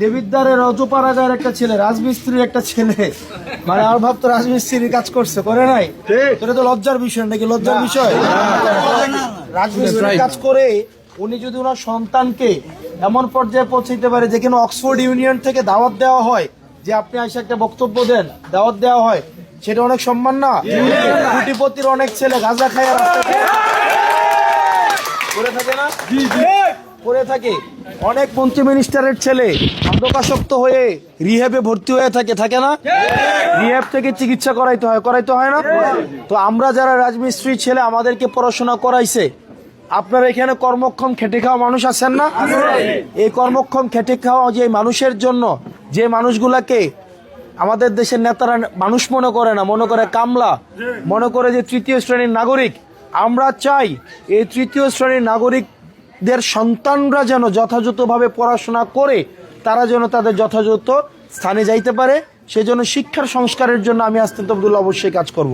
দেবিদ্বারের রজপাড়াগার একটা ছেলে রাজমিস্ত্রির একটা ছেলে। মানে আর ভাবতো রাজমিস্ত্রি কাজ করছে করে নাই? এটা তো লজ্জার বিষয় নাকি? লজ্জার বিষয়? রাজমিস্ত্রি কাজ করে উনি যদি ওনার সন্তানকে এমন পর্যায়ে পৌঁছাইতে পারে যেখানে অক্সফোর্ড ইউনিয়ন থেকে দাওয়াত দেওয়া হয় যে আপনি এসে একটা বক্তব্য দেন দাওয়াত দেওয়া হয় সেটা অনেক সম্মান না? কোটিপতির অনেক ছেলে গাঁজা খায় রাস্তায় করে থাকে না? করে থাকে। অনেক মন্ত্রী মিনিস্টারের ছেলে মাদকাসক্ত হয়ে রিহ্যাবে ভর্তি হয়ে থাকে থাকে না? রিহ্যাব থেকে চিকিৎসা করাইতে হয় করাইতে হয় না? তো আমরা যারা রাজমিস্ত্রির ছেলে আমাদেরকে পড়াশোনা করাইছে, আপনারা এখানে কর্মক্ষম খেটে খাওয়া মানুষ আছেন না? এই কর্মক্ষম খেটে খাওয়া যে মানুষের জন্য, যে মানুষগুলাকে আমাদের দেশের নেতারা মানুষ মনে করে না, মনে করে কামলা, মনে করে যে তৃতীয় শ্রেণির নাগরিক, আমরা চাই এই তৃতীয় শ্রেণির নাগরিকদের সন্তানরা যেন যথাযথভাবে পড়াশোনা করে, তারা যেন তাদের যথাযথ স্থানে যাইতে পারে। সেজন্য শিক্ষার সংস্কারের জন্য আমি আস্তে অবশ্যই কাজ করব।